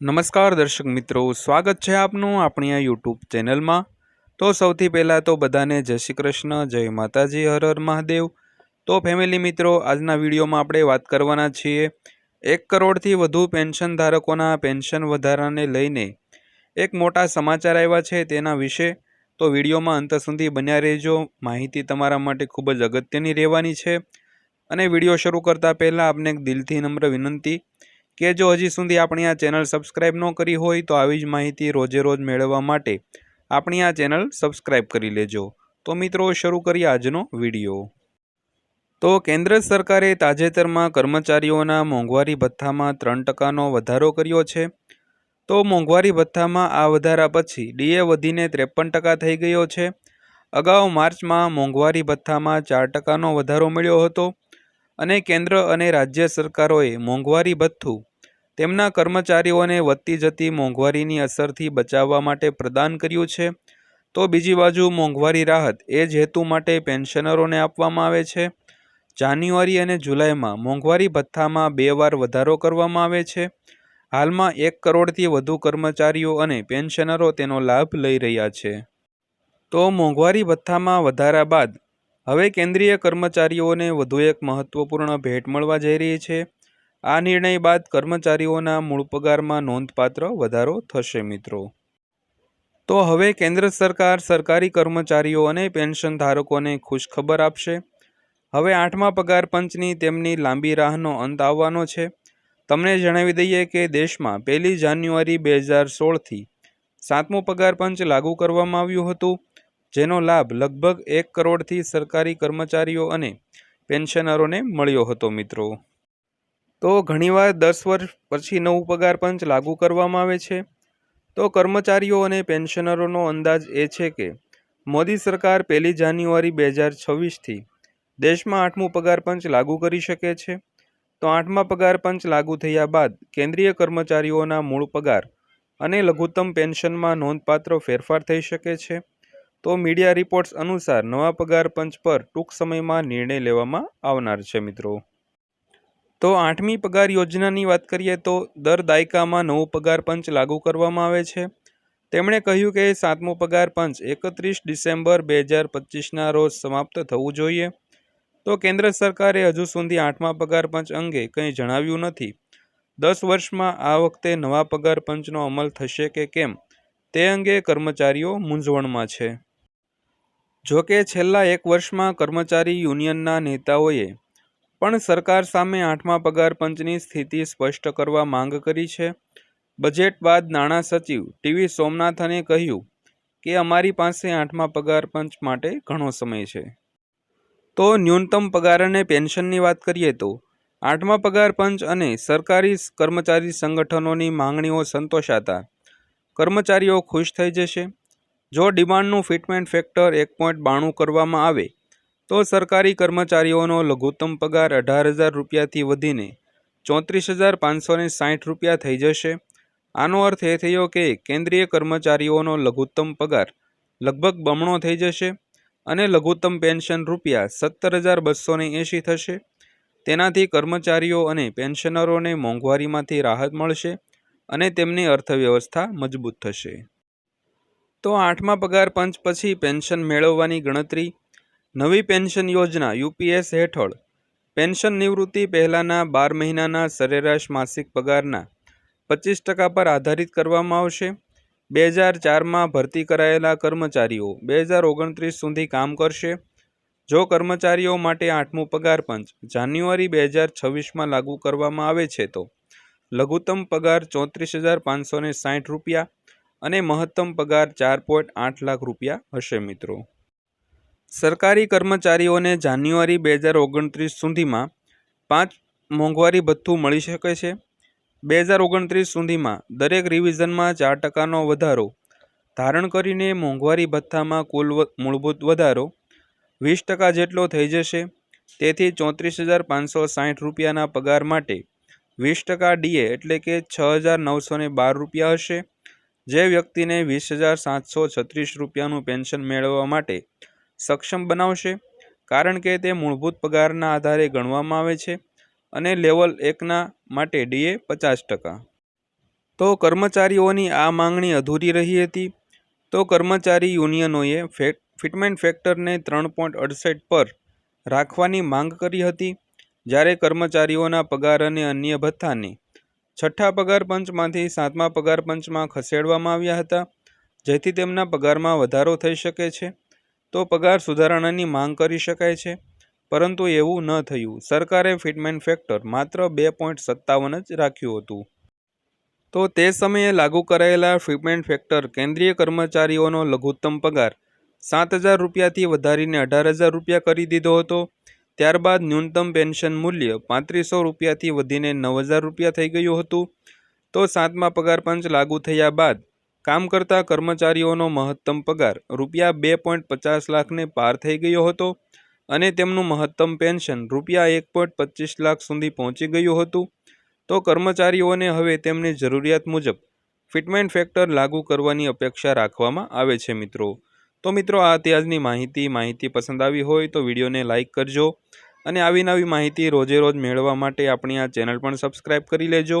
નમસ્કાર દર્શક મિત્રો, સ્વાગત છે આપનું આપણી આ યુટ્યુબ ચેનલમાં. તો સૌથી પહેલાં તો બધાને જય શ્રી કૃષ્ણ, જય માતાજી, હર હર મહાદેવ. તો ફેમિલી મિત્રો, આજના વિડીયોમાં આપણે વાત કરવાના છીએ એક કરોડથી વધુ પેન્શન ધારકોના પેન્શન વધારાને લઈને. એક મોટા સમાચાર આવ્યા છે તેના વિશે. તો વિડીયોમાં અંત સુધી બન્યા રહેજો. માહિતી તમારા માટે ખૂબ જ અગત્યની રહેવાની છે. અને વીડિયો શરૂ કરતાં પહેલાં આપને એક દિલથી નમ્ર વિનંતી કે જો હજી સુધી આપણી આ ચેનલ સબસ્ક્રાઇબ ન કરી હોય તો આવી જ માહિતી રોજે રોજ મેળવવા માટે આપણી આ ચેનલ સબસ્ક્રાઇબ કરી લેજો. તો મિત્રો, શરૂ કરીએ આજનો વીડિયો. તો કેન્દ્ર સરકારે તાજેતરમાં કર્મચારીઓના મોંઘવારી ભથ્થામાં ત્રણ ટકાનો વધારો કર્યો છે. તો મોંઘવારી ભથ્થામાં આ વધારા પછી ડીએ વધીને ત્રેપન ટકા થઈ ગયો છે. અગાઉ માર્ચમાં મોંઘવારી ભથ્થામાં ચાર ટકાનો વધારો મળ્યો હતો અને કેન્દ્ર અને રાજ્ય સરકારોએ મોંઘવારી ભથ્થું તેમના કર્મચારીઓને વધતી જતી મોંઘવારીની અસરથી બચાવવા માટે પ્રદાન કર્યું છે. તો બીજી બાજુ, મોંઘવારી રાહત એ જ હેતુ માટે પેન્શનરોને આપવામાં આવે છે. જાન્યુઆરી અને જુલાઈમાં મોંઘવારી ભથ્થામાં બે વાર વધારો કરવામાં આવે છે. હાલમાં એક કરોડથી વધુ કર્મચારીઓ અને પેન્શનરો તેનો લાભ લઈ રહ્યા છે. તો મોંઘવારી ભથ્થામાં વધારા બાદ હવે કેન્દ્રીય કર્મચારીઓને વધુ એક મહત્વપૂર્ણ ભેટ મળવા જઈ રહી છે. આ નિર્ણય બાદ કર્મચારીઓના મૂળ પગારમાં નોંધપાત્ર વધારો થશે, મિત્રો. તો હવે કેન્દ્ર સરકાર સરકારી કર્મચારીઓ અને પેન્શન ધારકોને ખુશખબર આપશે. હવે આઠમા પગાર પંચની તેમની લાંબી રાહનો અંત આવવાનો છે. તમને જણાવી દઈએ કે દેશમાં પહેલી જાન્યુઆરી બે હજાર સોળથી સાતમું પગાર પંચ લાગુ કરવામાં આવ્યું હતું, જેનો લાભ લગભગ એક કરોડથી સરકારી કર્મચારીઓ અને પેન્શનરોને મળ્યો હતો, મિત્રો. તો ઘણીવાર દસ વર્ષ પછી નવું પગાર પંચ લાગુ કરવામાં આવે છે. તો કર્મચારીઓ અને પેન્શનરોનો અંદાજ એ છે કે મોદી સરકાર પહેલી જાન્યુઆરી બે હજાર છવ્વીસથી દેશમાં આઠમું પગાર પંચ લાગુ કરી શકે છે. તો આઠમા પગાર પંચ લાગુ થયા બાદ કેન્દ્રીય કર્મચારીઓના મૂળ પગાર અને લઘુત્તમ પેન્શનમાં નોંધપાત્ર ફેરફાર થઈ શકે છે. તો મીડિયા રિપોર્ટ્સ અનુસાર નવા પગાર પંચ પર ટૂંક સમયમાં નિર્ણય લેવામાં આવનાર છે મિત્રો. તો આઠમી પગાર યોજનાની વાત કરીએ તો દર દાયકામાં નવો પગાર પંચ લાગુ કરવામાં આવે છે. તેમણે કહ્યું કે સાતમો પગાર પંચ એકત્રીસ ડિસેમ્બર બે હજાર પચીસના રોજ સમાપ્ત થવું જોઈએ. તો કેન્દ્ર સરકારે હજુ સુધી આઠમા પગાર પંચ અંગે કંઈ જણાવ્યું નથી. દસ વર્ષમાં આ વખતે નવા પગાર પંચનો અમલ થશે કે કેમ? તે અંગે કર્મચારીઓ મૂંઝવણમાં છે. જોકે છેલ્લા એક વર્ષમાં કર્મચારી યુનિયનના નેતાઓએ પણ સરકાર સામે આઠમા પગાર પંચની સ્થિતિ સ્પષ્ટ કરવા માંગ કરી છે. બજેટ બાદ નાણાં સચિવ ટીવી સોમનાથને કહ્યું કે અમારી પાસે આઠમા પગાર પંચ માટે ઘણો સમય છે. તો ન્યૂનતમ પગાર અને પેન્શનની વાત કરીએ તો આઠમા પગાર પંચ અને સરકારી કર્મચારી સંગઠનોની માંગણીઓ સંતોષાતા કર્મચારીઓ ખુશ થઈ જશે. જો ડિમાન્ડનું ફિટમેન્ટ ફેક્ટર એક પોઈન્ટ બાણું કરવામાં આવે તો સરકારી કર્મચારીઓનો લઘુત્તમ પગાર અઢાર હજાર રૂપિયાથી વધીને ચોત્રીસ હજાર પાંચસો ને સાઠ રૂપિયા થઈ જશે. આનો અર્થ એ થયો કે કેન્દ્રીય કર્મચારીઓનો લઘુત્તમ પગાર લગભગ બમણો થઈ જશે અને લઘુત્તમ પેન્શન રૂપિયા સત્તર હજાર બસો ને એંશી થશે. તેનાથી કર્મચારીઓ અને પેન્શનરોને મોંઘવારીમાંથી રાહત મળશે અને તેમની અર્થવ્યવસ્થા મજબૂત થશે. તો આઠમા પગાર પંચ પછી પેન્શન મેળવવાની ગણતરી નવી પેન્શન યોજના યુપીએસ હેઠળ. પેન્શન નિવૃત્તિ પહેલાંના બાર મહિનાના સરેરાશ માસિક પગારના પચીસ ટકા પર આધારિત કરવામાં આવશે. બે હજાર ચારમાં ભરતી કરાયેલા કર્મચારીઓ બે હજાર ઓગણત્રીસ સુધી કામ કરશે. જો કર્મચારીઓ માટે આઠમું પગાર પંચ જાન્યુઆરી બે હજાર છવ્વીસમાં લાગુ કરવામાં આવે છે તો લઘુત્તમ પગાર ચોત્રીસ હજાર પાંચસો ને સાઠ રૂપિયા અને મહત્તમ પગાર ચાર પોઈન્ટ આઠ લાખ રૂપિયા હશે મિત્રો. સરકારી કર્મચારીઓને જાન્યુઆરી બે હજાર ઓગણત્રીસ સુધીમાં પાંચ મોંઘવારી ભથ્થું મળી શકે છે. બે હજાર ઓગણત્રીસ સુધીમાં દરેક રિવિઝનમાં ચાર ટકાનો વધારો. ધારણ કરીને મોંઘવારી ભથ્થામાં કુલ મૂળભૂત વધારો વીસ ટકા જેટલો થઈ જશે. તેથી ચોત્રીસ હજાર પાંચસો સાઠ રૂપિયાના પગાર માટે વીસ ટકા ડીએ એટલે કે છ હજાર નવસો બાર રૂપિયા હશે. જે વ્યક્તિને વીસ હજાર સાતસો છત્રીસ રૂપિયાનું પેન્શન મેળવવા માટે સક્ષમ બનાવશે, કારણ કે તે મૂળભૂત પગારના આધારે ગણવામાં આવે છે અને લેવલ એકના માટે ડીએ પચાસ ટકા. તો કર્મચારીઓની આ માંગણી અધૂરી રહી હતી, તો કર્મચારી યુનિયનોએ ફે ફિટમેન્ટ ફેક્ટરને ત્રણ પોઈન્ટ અડસઠ પર રાખવાની માંગ કરી હતી, જ્યારે કર્મચારીઓના પગાર અને અન્ય ભથ્થાને છઠ્ઠા પગાર પંચમાંથી સાતમા પગાર પંચમાં ખસેડવામાં આવ્યા હતા, જેથી તેમના પગારમાં વધારો થઈ શકે છે. તો પગાર સુધારણાની માંગ કરી શકાય છે. પરંતુ એવું ન થયું. સરકારે ફિટમેન્ટ ફેક્ટર માત્ર બે પોઈન્ટ સત્તાવન જ રાખ્યું હતું. તો તે સમયે લાગુ કરાયેલા ફિટમેન્ટ ફેક્ટર કેન્દ્રીય કર્મચારીઓનો લઘુત્તમ પગાર સાત હજાર રૂપિયાથી વધારીને અઢાર હજાર રૂપિયા કરી દીધો હતો. ત્યારબાદ ન્યૂનતમ પેન્શન મૂલ્ય પાંત્રીસો રૂપિયાથી વધીને નવ હજાર રૂપિયા થઈ ગયું હતું. તો સાતમા પગાર પંચ લાગુ થયા બાદ કામ કરતા કર્મચારીઓનો મહત્તમ પગાર રૂપિયા બે પોઈન્ટ પચાસ લાખને પાર થઈ ગયો હતો અને તેમનું મહત્તમ પેન્શન રૂપિયા એક પોઈન્ટ પચીસ લાખ સુધી પહોંચી ગયું હતું. તો કર્મચારીઓને હવે તેમની જરૂરિયાત મુજબ ફિટમેન્ટ ફેક્ટર લાગુ કરવાની અપેક્ષા રાખવામાં આવે છે મિત્રો. તો મિત્રો, આ ત્યાજની માહિતી. માહિતી પસંદ આવી હોય તો વિડીયોને લાઇક કરજો અને આવી નવી માહિતી રોજે રોજ મેળવવા માટે આપણી આ ચેનલ પણ સબસ્ક્રાઈબ કરી લેજો.